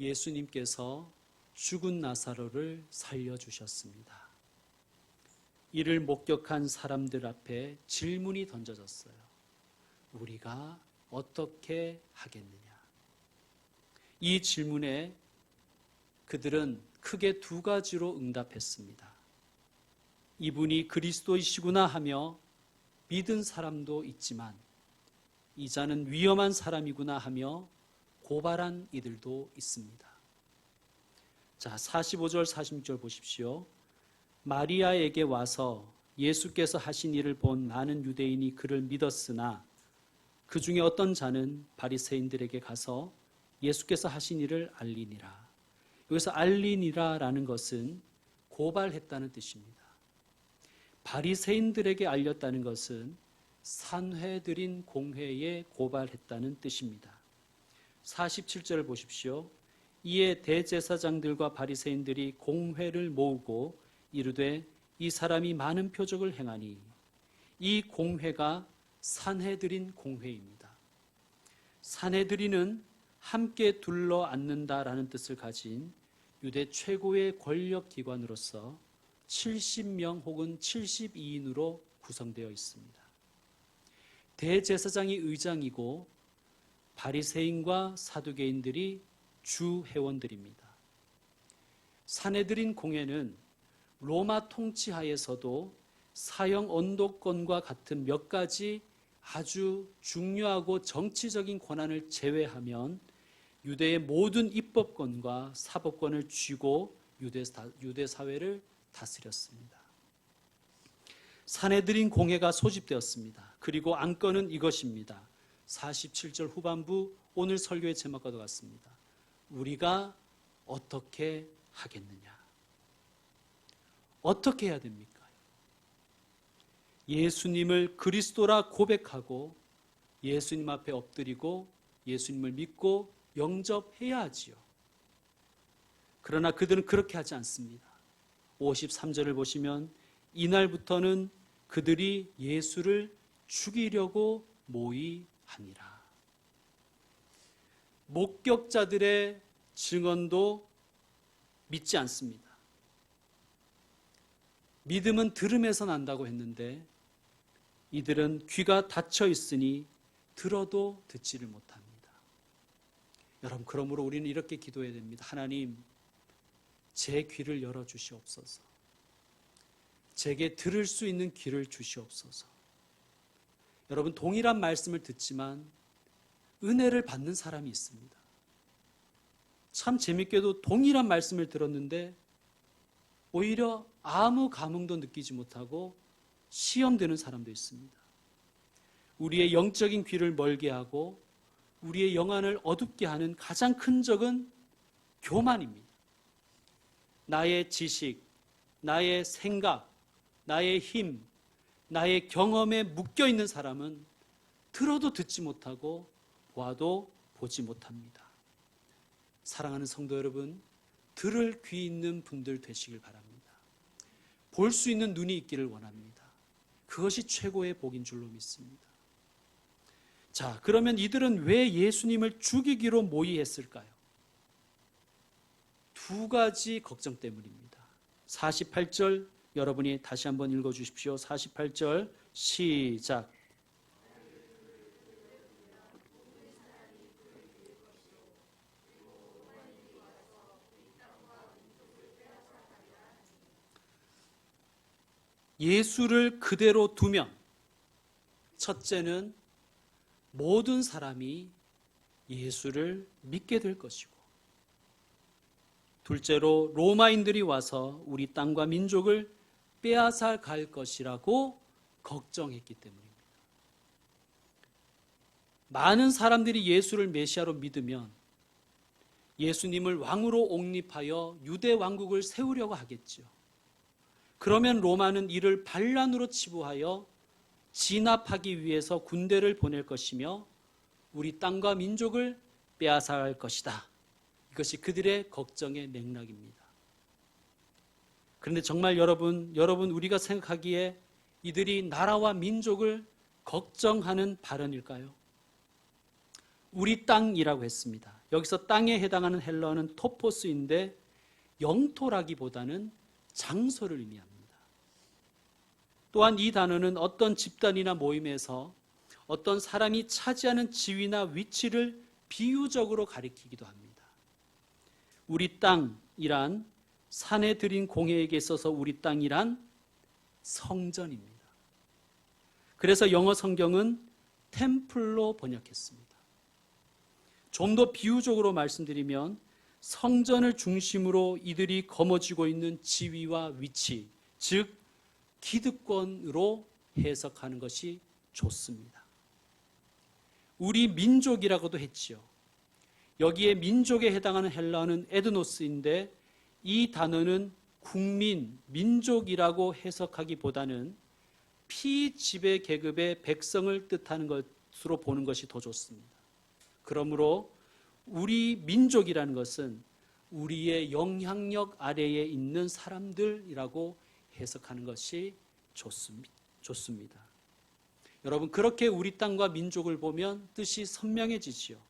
예수님께서 죽은 나사로를 살려주셨습니다. 이를 목격한 사람들 앞에 질문이 던져졌어요. 우리가 어떻게 하겠느냐? 이 질문에 그들은 크게 두 가지로 응답했습니다. 이분이 그리스도이시구나 하며 믿은 사람도 있지만 이자는 위험한 사람이구나 하며 고발한 이들도 있습니다. 자, 45절 46절 보십시오. 마리아에게 와서 예수께서 하신 일을 본 많은 유대인이 그를 믿었으나 그 중에 어떤 자는 바리새인들에게 가서 예수께서 하신 일을 알리니라. 여기서 알리니라라는 것은 고발했다는 뜻입니다. 바리새인들에게 알렸다는 것은 산회드린 공회에 고발했다는 뜻입니다. 47절을 보십시오. 이에 대제사장들과 바리새인들이 공회를 모으고 이르되 이 사람이 많은 표적을 행하니 이 공회가 산해드린 공회입니다. 산해드리는 함께 둘러 앉는다라는 뜻을 가진 유대 최고의 권력 기관으로서 70명 혹은 72인으로 구성되어 있습니다. 대제사장이 의장이고 바리새인과 사두개인들이 주 회원들입니다. 사내들인 공회는 로마 통치하에서도 사형 언도권과 같은 몇 가지 아주 중요하고 정치적인 권한을 제외하면 유대의 모든 입법권과 사법권을 쥐고 유대, 유대 사회를 다스렸습니다. 사내들인 공회가 소집되었습니다. 그리고 안건은 이것입니다. 47절 후반부 오늘 설교의 제목과도 같습니다. 우리가 어떻게 하겠느냐? 어떻게 해야 됩니까? 예수님을 그리스도라 고백하고 예수님 앞에 엎드리고 예수님을 믿고 영접해야 하지요. 그러나 그들은 그렇게 하지 않습니다. 53절을 보시면 이날부터는 그들이 예수를 죽이려고 모의 하니라. 목격자들의 증언도 믿지 않습니다. 믿음은 들음에서 난다고 했는데 이들은 귀가 닫혀 있으니 들어도 듣지를 못합니다. 여러분, 그러므로 우리는 이렇게 기도해야 됩니다. 하나님, 제 귀를 열어 주시옵소서. 제게 들을 수 있는 귀를 주시옵소서. 여러분, 동일한 말씀을 듣지만 은혜를 받는 사람이 있습니다. 참 재밌게도 동일한 말씀을 들었는데 오히려 아무 감흥도 느끼지 못하고 시험되는 사람도 있습니다. 우리의 영적인 귀를 멀게 하고 우리의 영안을 어둡게 하는 가장 큰 적은 교만입니다. 나의 지식, 나의 생각, 나의 힘, 나의 경험에 묶여 있는 사람은 들어도 듣지 못하고 보아도 보지 못합니다. 사랑하는 성도 여러분, 들을 귀 있는 분들 되시길 바랍니다. 볼 수 있는 눈이 있기를 원합니다. 그것이 최고의 복인 줄로 믿습니다. 자, 그러면 이들은 왜 예수님을 죽이기로 모의했을까요? 두 가지 걱정 때문입니다. 48절 여러분이 다시 한번 읽어 주십시오. 48절 시작. 예수를 그대로 두면 첫째는 모든 사람이 예수를 믿게 될 것이고 둘째로 로마인들이 와서 우리 땅과 민족을 빼앗아 갈 것이라고 걱정했기 때문입니다. 많은 사람들이 예수를 메시아로 믿으면 예수님을 왕으로 옹립하여 유대 왕국을 세우려고 하겠죠. 그러면 로마는 이를 반란으로 치부하여 진압하기 위해서 군대를 보낼 것이며 우리 땅과 민족을 빼앗아 갈 것이다. 이것이 그들의 걱정의 맥락입니다. 그런데 정말 여러분, 여러분 우리가 생각하기에 이들이 나라와 민족을 걱정하는 발언일까요? 우리 땅이라고 했습니다. 여기서 땅에 해당하는 헬러는 토포스인데 영토라기보다는 장소를 의미합니다. 또한 이 단어는 어떤 집단이나 모임에서 어떤 사람이 차지하는 지위나 위치를 비유적으로 가리키기도 합니다. 우리 땅이란 산에 들인 공회에게 있어서 우리 땅이란 성전입니다. 그래서 영어 성경은 템플로 번역했습니다. 좀 더 비유적으로 말씀드리면 성전을 중심으로 이들이 거머쥐고 있는 지위와 위치, 즉 기득권으로 해석하는 것이 좋습니다. 우리 민족이라고도 했지요. 여기에 민족에 해당하는 헬라어는 에드노스인데 이 단어는 국민, 민족이라고 해석하기보다는 피지배 계급의 백성을 뜻하는 것으로 보는 것이 더 좋습니다. 그러므로 우리 민족이라는 것은 우리의 영향력 아래에 있는 사람들이라고 해석하는 것이 좋습니다. 여러분, 그렇게 우리 땅과 민족을 보면 뜻이 선명해지지요.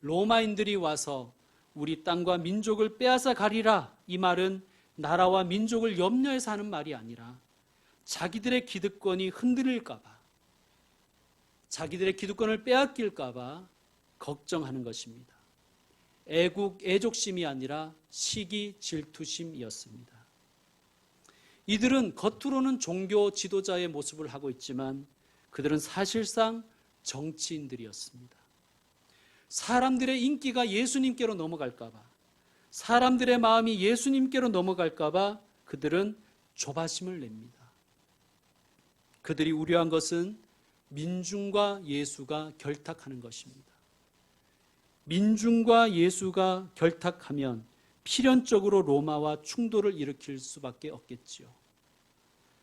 로마인들이 와서 우리 땅과 민족을 빼앗아 가리라. 이 말은 나라와 민족을 염려해서 하는 말이 아니라 자기들의 기득권이 흔들릴까봐, 자기들의 기득권을 빼앗길까봐 걱정하는 것입니다. 애국, 애족심이 아니라 시기, 질투심이었습니다. 이들은 겉으로는 종교 지도자의 모습을 하고 있지만 그들은 사실상 정치인들이었습니다. 사람들의 인기가 예수님께로 넘어갈까봐, 사람들의 마음이 예수님께로 넘어갈까봐 그들은 조바심을 냅니다. 그들이 우려한 것은 민중과 예수가 결탁하는 것입니다. 민중과 예수가 결탁하면 필연적으로 로마와 충돌을 일으킬 수밖에 없겠지요.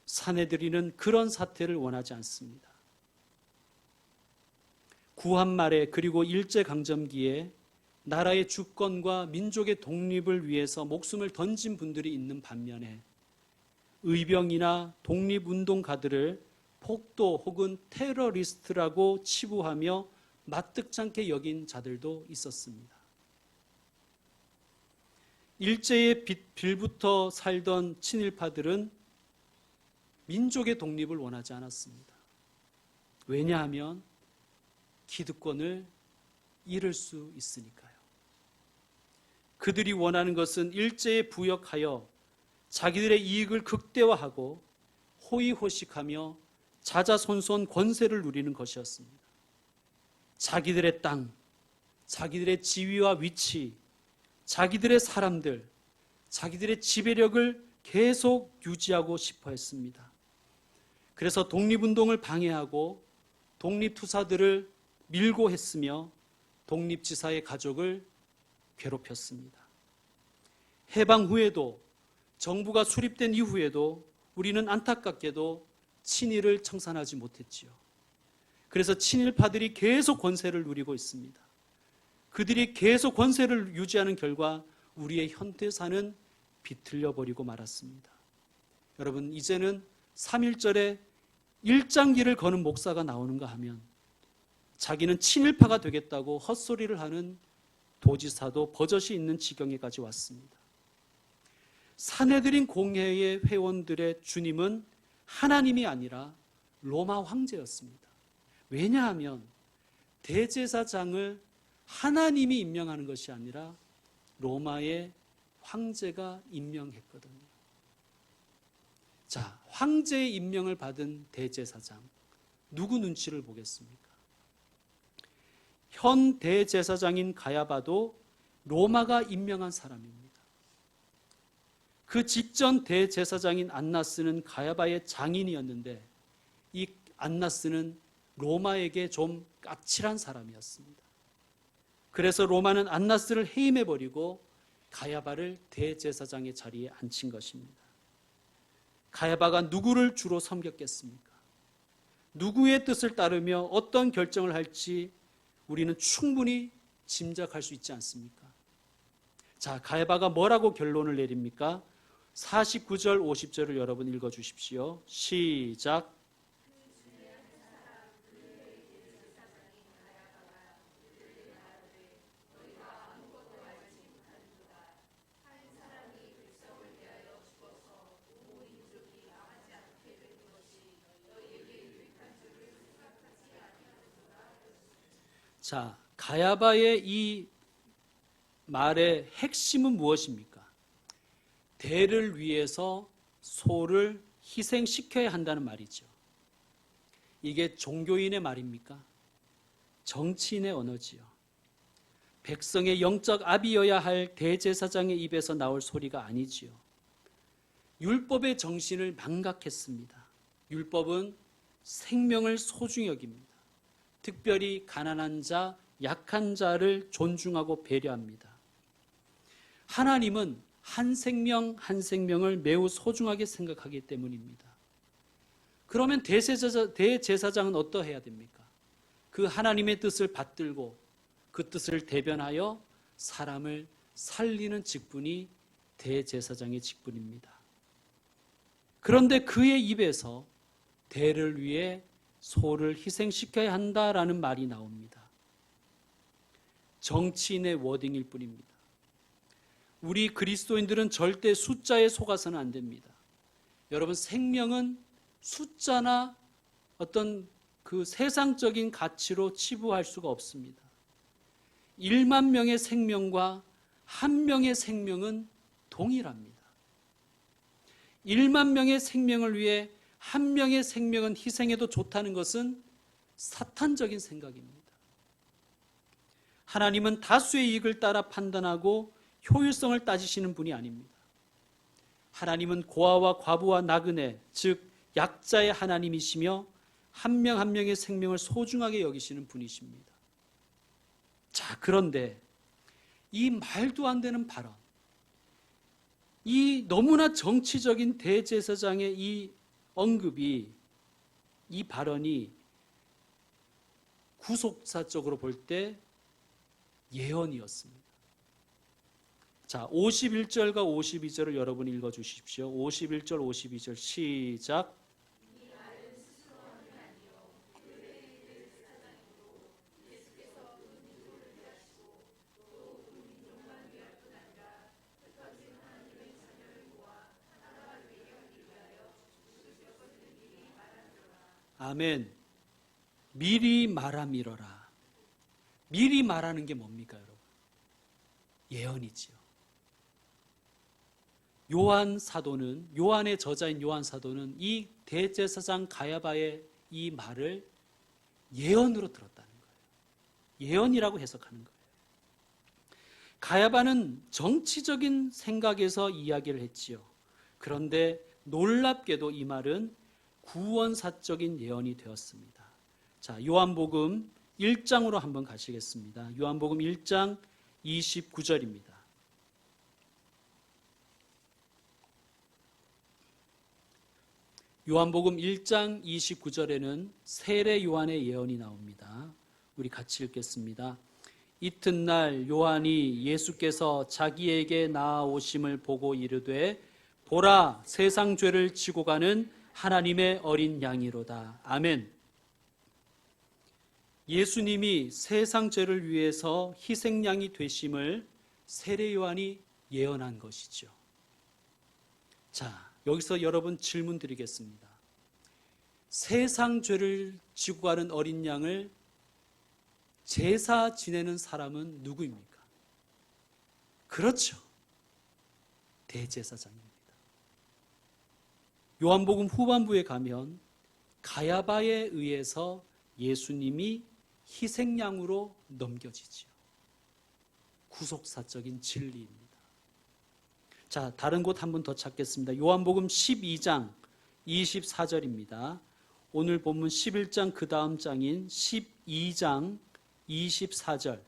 사내들이는 그런 사태를 원하지 않습니다. 구한 말에 그리고 일제 강점기에 나라의 주권과 민족의 독립을 위해서 목숨을 던진 분들이 있는 반면에 의병이나 독립운동가들을 폭도 혹은 테러리스트라고 치부하며 마뜩찮게 여긴 자들도 있었습니다. 일제의 빌부터 살던 친일파들은 민족의 독립을 원하지 않았습니다. 왜냐하면 기득권을 잃을 수 있으니까요. 그들이 원하는 것은 일제에 부역하여 자기들의 이익을 극대화하고 호의호식하며 자자손손 권세를 누리는 것이었습니다. 자기들의 땅, 자기들의 지위와 위치, 자기들의 사람들, 자기들의 지배력을 계속 유지하고 싶어 했습니다. 그래서 독립운동을 방해하고 독립투사들을 밀고 했으며 독립지사의 가족을 괴롭혔습니다. 해방 후에도 정부가 수립된 이후에도 우리는 안타깝게도 친일을 청산하지 못했지요. 그래서 친일파들이 계속 권세를 누리고 있습니다. 그들이 계속 권세를 유지하는 결과 우리의 현대사는 비틀려 버리고 말았습니다. 여러분, 이제는 3.1절에 일장기를 거는 목사가 나오는가 하면 자기는 친일파가 되겠다고 헛소리를 하는 도지사도 버젓이 있는 지경에까지 왔습니다. 사내들인 공회의 회원들의 주님은 하나님이 아니라 로마 황제였습니다. 왜냐하면 대제사장을 하나님이 임명하는 것이 아니라 로마의 황제가 임명했거든요. 자, 황제의 임명을 받은 대제사장. 누구 눈치를 보겠습니까? 현 대제사장인 가야바도 로마가 임명한 사람입니다. 그 직전 대제사장인 안나스는 가야바의 장인이었는데 이 안나스는 로마에게 좀 까칠한 사람이었습니다. 그래서 로마는 안나스를 해임해 버리고 가야바를 대제사장의 자리에 앉힌 것입니다. 가야바가 누구를 주로 섬겼겠습니까? 누구의 뜻을 따르며 어떤 결정을 할지 우리는 충분히 짐작할 수 있지 않습니까? 자, 가야바가 뭐라고 결론을 내립니까? 49절, 50절을 여러분 읽어 주십시오. 시작. 자, 가야바의 이 말의 핵심은 무엇입니까? 대를 위해서 소를 희생시켜야 한다는 말이죠. 이게 종교인의 말입니까? 정치인의 언어지요. 백성의 영적 아비여야 할 대제사장의 입에서 나올 소리가 아니지요. 율법의 정신을 망각했습니다. 율법은 생명을 소중히 여깁니다. 특별히 가난한 자, 약한 자를 존중하고 배려합니다. 하나님은 한 생명 한 생명을 매우 소중하게 생각하기 때문입니다. 그러면 대제사장, 대제사장은 어떠해야 됩니까? 그 하나님의 뜻을 받들고 그 뜻을 대변하여 사람을 살리는 직분이 대제사장의 직분입니다. 그런데 그의 입에서 대를 위해 소를 희생시켜야 한다라는 말이 나옵니다. 정치인의 워딩일 뿐입니다. 우리 그리스도인들은 절대 숫자에 속아서는 안 됩니다. 여러분, 생명은 숫자나 어떤 그 세상적인 가치로 치부할 수가 없습니다. 1만 명의 생명과 한 명의 생명은 동일합니다. 1만 명의 생명을 위해 한 명의 생명은 희생해도 좋다는 것은 사탄적인 생각입니다. 하나님은 다수의 이익을 따라 판단하고 효율성을 따지시는 분이 아닙니다. 하나님은 고아와 과부와 나그네, 즉 약자의 하나님이시며 한 명한 명의 생명을 소중하게 여기시는 분이십니다. 자, 그런데 이 말도 안 되는 발언, 이 너무나 정치적인 대제사장의 이 언급이 이 발언이 구속사적으로 볼 때 예언이었습니다. 자, 51절과 52절을 여러분 읽어 주십시오. 51절, 52절 시작. 아멘. 미리 말함이러라. 미리 말하는 게 뭡니까, 여러분? 예언이지요. 요한 사도는 요한의 저자인 요한 사도는 이 대제사장 가야바의 이 말을 예언으로 들었다는 거예요. 예언이라고 해석하는 거예요. 가야바는 정치적인 생각에서 이야기를 했지요. 그런데 놀랍게도 이 말은 구원사적인 예언이 되었습니다. 자, 요한복음 1장으로 한번 가시겠습니다. 요한복음 1장 29절입니다. 요한복음 1장 29절에는 세례 요한의 예언이 나옵니다. 우리 같이 읽겠습니다. 이튿날 요한이 예수께서 자기에게 나아오심을 보고 이르되 보라 세상 죄를 지고 가는 하나님의 어린 양이로다. 아멘. 예수님이 세상 죄를 위해서 희생양이 되심을 세례 요한이 예언한 것이죠. 자, 여기서 여러분 질문 드리겠습니다. 세상 죄를 지고 가는 어린 양을 제사 지내는 사람은 누구입니까? 그렇죠. 대제사장입니다. 요한복음 후반부에 가면 가야바에 의해서 예수님이 희생양으로 넘겨지지요. 구속사적인 진리입니다. 자, 다른 곳 한 번 더 찾겠습니다. 요한복음 12장 24절입니다. 오늘 본문 11장 그 다음 장인 12장 24절.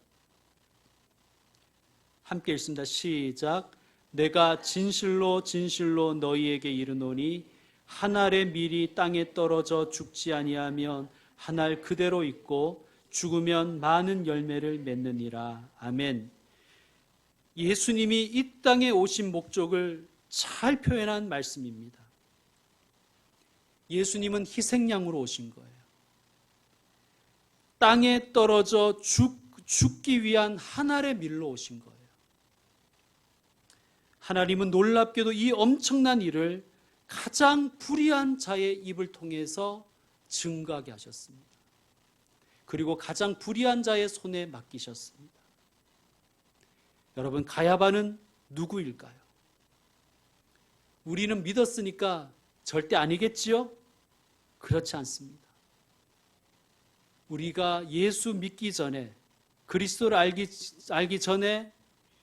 함께 읽습니다. 시작. 내가 진실로 진실로 너희에게 이르노니 한 알의 밀이 땅에 떨어져 죽지 아니하면 한 알 그대로 있고 죽으면 많은 열매를 맺느니라. 아멘. 예수님이 이 땅에 오신 목적을 잘 표현한 말씀입니다. 예수님은 희생양으로 오신 거예요. 땅에 떨어져 죽, 죽기 위한 하나의 밀로 오신 거예요. 하나님은 놀랍게도 이 엄청난 일을 가장 불의한 자의 입을 통해서 증거하게 하셨습니다. 그리고 가장 불의한 자의 손에 맡기셨습니다. 여러분, 가야바는 누구일까요? 우리는 믿었으니까 절대 아니겠지요? 그렇지 않습니다. 우리가 예수 믿기 전에 그리스도를 알기, 알기 전에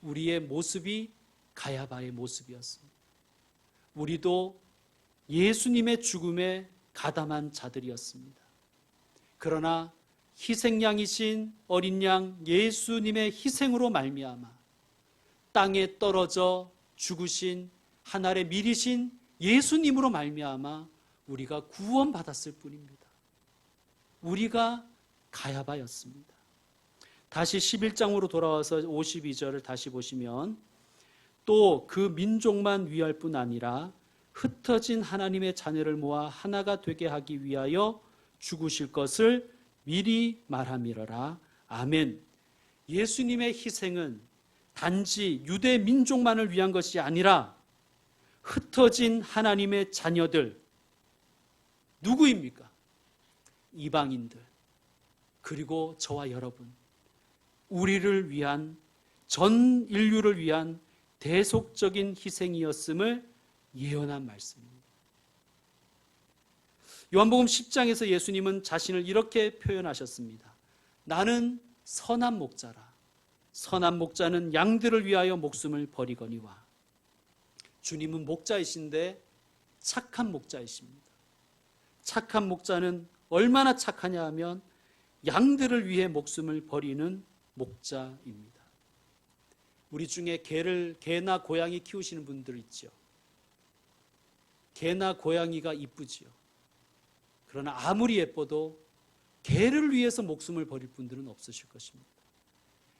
우리의 모습이 가야바의 모습이었습니다. 우리도 예수님의 죽음에 가담한 자들이었습니다. 그러나 희생양이신 어린 양 예수님의 희생으로 말미암아 땅에 떨어져 죽으신 하늘의 미리신 예수님으로 말미암아 우리가 구원받았을 뿐입니다. 우리가 가야바였습니다. 다시 11장으로 돌아와서 52절을 다시 보시면 또 그 민족만 위할 뿐 아니라 흩어진 하나님의 자녀를 모아 하나가 되게 하기 위하여 죽으실 것을 미리 말함이러라. 아멘. 예수님의 희생은 단지 유대 민족만을 위한 것이 아니라 흩어진 하나님의 자녀들 누구입니까? 이방인들 그리고 저와 여러분 우리를 위한 전 인류를 위한 대속적인 희생이었음을 예언한 말씀입니다. 요한복음 10장에서 예수님은 자신을 이렇게 표현하셨습니다. 나는 선한 목자라. 선한 목자는 양들을 위하여 목숨을 버리거니와. 주님은 목자이신데 착한 목자이십니다. 착한 목자는 얼마나 착하냐 하면 양들을 위해 목숨을 버리는 목자입니다. 우리 중에 개를 개나 고양이 키우시는 분들 있죠. 개나 고양이가 이쁘지요. 그러나 아무리 예뻐도 개를 위해서 목숨을 버릴 분들은 없으실 것입니다.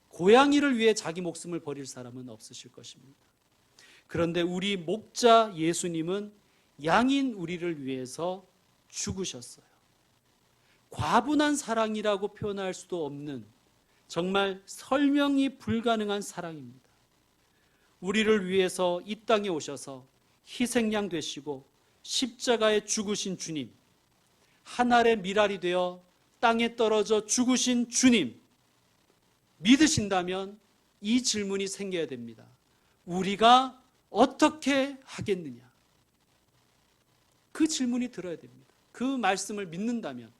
고양이를 위해 자기 목숨을 버릴 사람은 없으실 것입니다. 그런데 우리 목자 예수님은 양인 우리를 위해서 죽으셨어요. 과분한 사랑이라고 표현할 수도 없는 정말 설명이 불가능한 사랑입니다. 우리를 위해서 이 땅에 오셔서 희생양 되시고 십자가에 죽으신 주님, 하늘의 미랄이 되어 땅에 떨어져 죽으신 주님, 믿으신다면 이 질문이 생겨야 됩니다. 우리가 어떻게 하겠느냐? 그 질문이 들어야 됩니다. 그 말씀을 믿는다면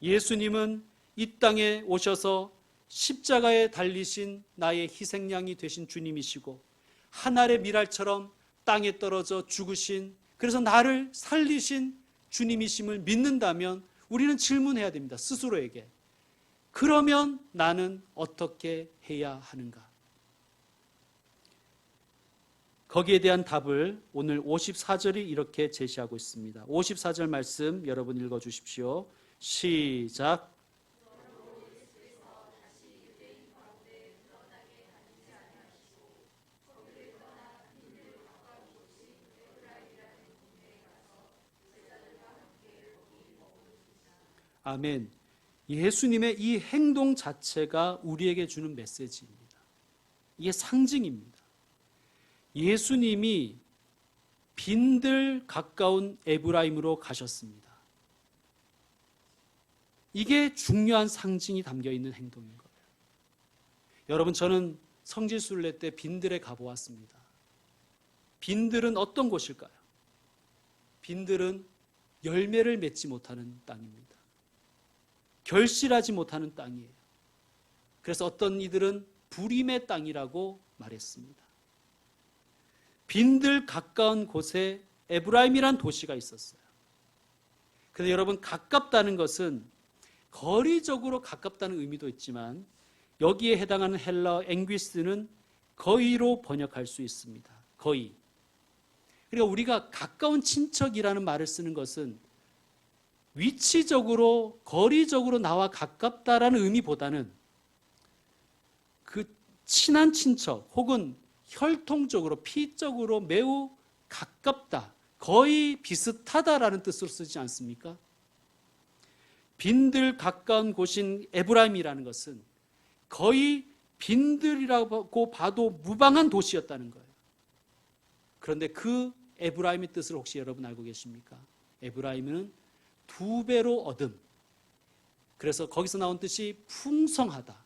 예수님은 이 땅에 오셔서 십자가에 달리신 나의 희생양이 되신 주님이시고 하늘의 미랄처럼 땅에 떨어져 죽으신 그래서 나를 살리신 주님이심을 믿는다면 우리는 질문해야 됩니다. 스스로에게. 그러면 나는 어떻게 해야 하는가? 거기에 대한 답을 오늘 54절이 이렇게 제시하고 있습니다. 54절 말씀 여러분 읽어 주십시오. 시작. 아멘. 예수님의 이 행동 자체가 우리에게 주는 메시지입니다. 이게 상징입니다. 예수님이 빈들 가까운 에브라임으로 가셨습니다. 이게 중요한 상징이 담겨 있는 행동인 거예요. 여러분, 저는 성지순례 때 빈들에 가보았습니다. 빈들은 어떤 곳일까요? 빈들은 열매를 맺지 못하는 땅입니다. 결실하지 못하는 땅이에요. 그래서 어떤 이들은 불임의 땅이라고 말했습니다. 빈들 가까운 곳에 에브라임이란 도시가 있었어요. 근데 여러분 가깝다는 것은 거리적으로 가깝다는 의미도 있지만 여기에 해당하는 헬러 앵귀스는 거의로 번역할 수 있습니다. 거의. 그러니까 우리가 가까운 친척이라는 말을 쓰는 것은 위치적으로 거리적으로 나와 가깝다라는 의미보다는 그 친한 친척 혹은 혈통적으로 피적으로 매우 가깝다, 거의 비슷하다라는 뜻으로 쓰지 않습니까? 빈들 가까운 곳인 에브라임이라는 것은 거의 빈들이라고 봐도 무방한 도시였다는 거예요. 그런데 그 에브라임의 뜻을 혹시 여러분 알고 계십니까? 에브라임은 두 배로 얻음. 그래서 거기서 나온 뜻이 풍성하다,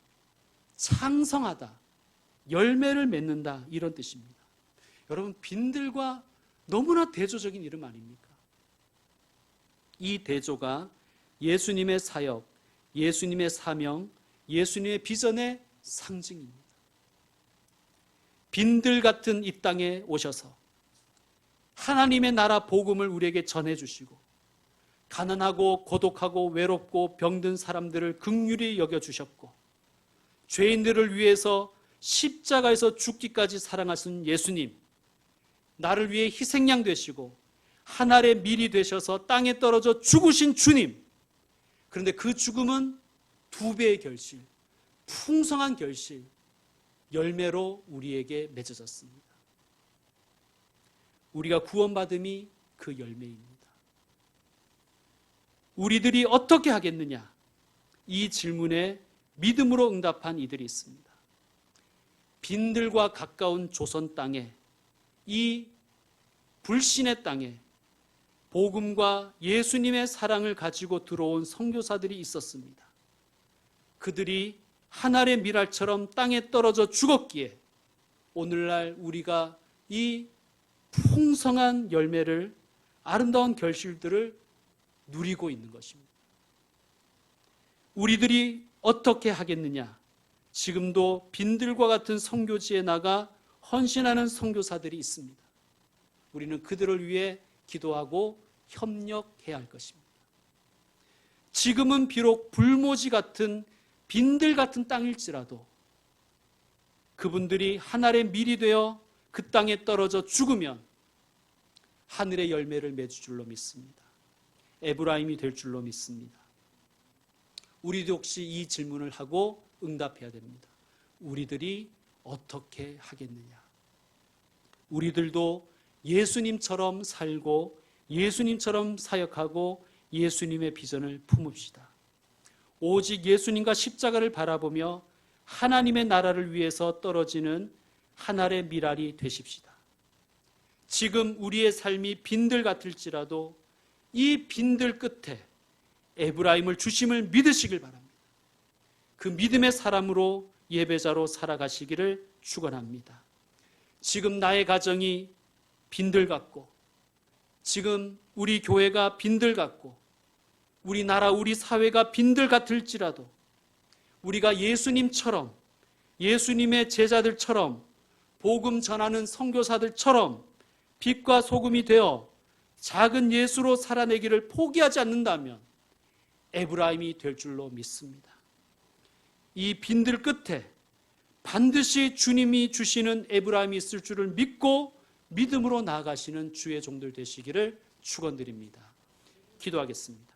창성하다, 열매를 맺는다 이런 뜻입니다. 여러분 빈들과 너무나 대조적인 이름 아닙니까? 이 대조가 예수님의 사역, 예수님의 사명, 예수님의 비전의 상징입니다. 빈들 같은 이 땅에 오셔서 하나님의 나라 복음을 우리에게 전해 주시고 가난하고 고독하고 외롭고 병든 사람들을 극률히 여겨 주셨고 죄인들을 위해서 십자가에서 죽기까지 사랑하신 예수님 나를 위해 희생양 되시고 하늘의 밀이 되셔서 땅에 떨어져 죽으신 주님 그런데 그 죽음은 두 배의 결실 풍성한 결실 열매로 우리에게 맺어졌습니다. 우리가 구원받음이 그 열매입니다. 우리들이 어떻게 하겠느냐? 이 질문에 믿음으로 응답한 이들이 있습니다. 빈들과 가까운 조선 땅에 이 불신의 땅에 복음과 예수님의 사랑을 가지고 들어온 선교사들이 있었습니다. 그들이 하늘의 미랄처럼 땅에 떨어져 죽었기에 오늘날 우리가 이 풍성한 열매를 아름다운 결실들을 누리고 있는 것입니다. 우리들이 어떻게 하겠느냐? 지금도 빈들과 같은 선교지에 나가 헌신하는 선교사들이 있습니다. 우리는 그들을 위해 기도하고 협력해야 할 것입니다. 지금은 비록 불모지 같은 빈들 같은 땅일지라도 그분들이 하늘의 밀이 되어 그 땅에 떨어져 죽으면 하늘의 열매를 맺을 줄로 믿습니다. 에브라임이 될 줄로 믿습니다. 우리도 혹시 이 질문을 하고 응답해야 됩니다. 우리들이 어떻게 하겠느냐? 우리들도 예수님처럼 살고 예수님처럼 사역하고 예수님의 비전을 품읍시다. 오직 예수님과 십자가를 바라보며 하나님의 나라를 위해서 떨어지는 하늘의 미랄이 되십시다. 지금 우리의 삶이 빈들 같을지라도 이 빈들 끝에 에브라임을 주심을 믿으시길 바랍니다. 그 믿음의 사람으로 예배자로 살아가시기를 축원합니다. 지금 나의 가정이 빈들 같고 지금 우리 교회가 빈들 같고 우리나라 우리 사회가 빈들 같을지라도 우리가 예수님처럼 예수님의 제자들처럼 복음 전하는 선교사들처럼 빛과 소금이 되어 작은 예수로 살아내기를 포기하지 않는다면 에브라임이 될 줄로 믿습니다. 이 빈들 끝에 반드시 주님이 주시는 에브라임이 있을 줄을 믿고 믿음으로 나아가시는 주의 종들 되시기를 축원드립니다. 기도하겠습니다.